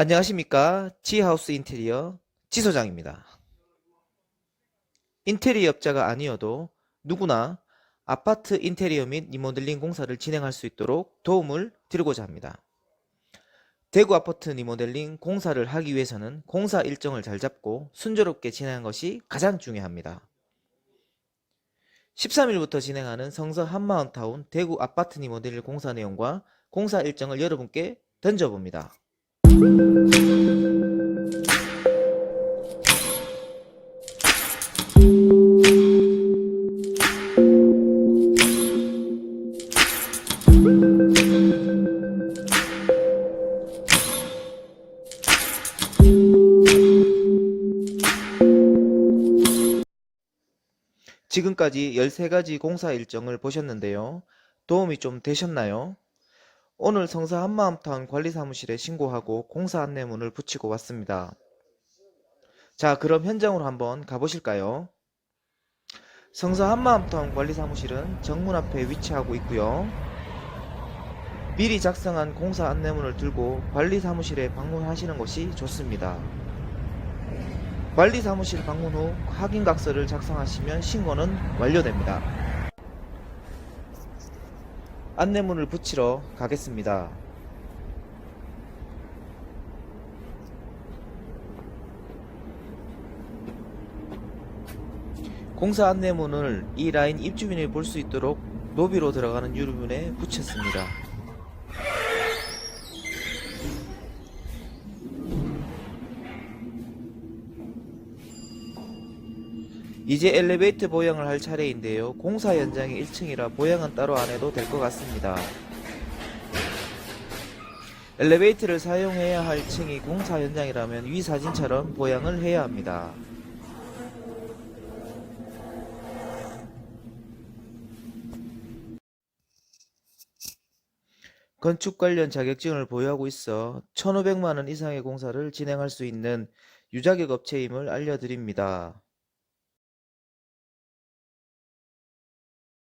안녕하십니까. 지하우스 인테리어 지소장입니다. 인테리어 업자가 아니어도 누구나 아파트 인테리어 및 리모델링 공사를 진행할 수 있도록 도움을 드리고자 합니다. 대구 아파트 리모델링 공사를 하기 위해서는 공사 일정을 잘 잡고 순조롭게 진행한 것이 가장 중요합니다. 13일부터 진행하는 성서 한마은타운 대구 아파트 리모델링 공사 내용과 공사 일정을 여러분께 던져봅니다. 지금까지 13가지 공사 일정을 보셨는데요. 도움이 좀 되셨나요? 오늘 성서 한마음타운 관리사무실에 신고하고 공사 안내문을 붙이고 왔습니다. 자, 그럼 현장으로 한번 가보실까요? 성서 한마음타운 관리사무실은 정문 앞에 위치하고 있고요. 미리 작성한 공사 안내문을 들고 관리사무실에 방문하시는 것이 좋습니다. 관리사무실 방문 후 확인각서를 작성하시면 신고는 완료됩니다. 안내문을 붙이러 가겠습니다. 공사 안내문을 이 라인 입주민이 볼 수 있도록 로비로 들어가는 유리문에 붙였습니다. 이제 엘리베이터 보양을 할 차례인데요. 공사 현장이 1층이라 보양은 따로 안 해도 될 것 같습니다. 엘리베이터를 사용해야 할 층이 공사 현장이라면 위 사진처럼 보양을 해야 합니다. 건축 관련 자격증을 보유하고 있어 1,500만 원 이상의 공사를 진행할 수 있는 유자격 업체임을 알려드립니다.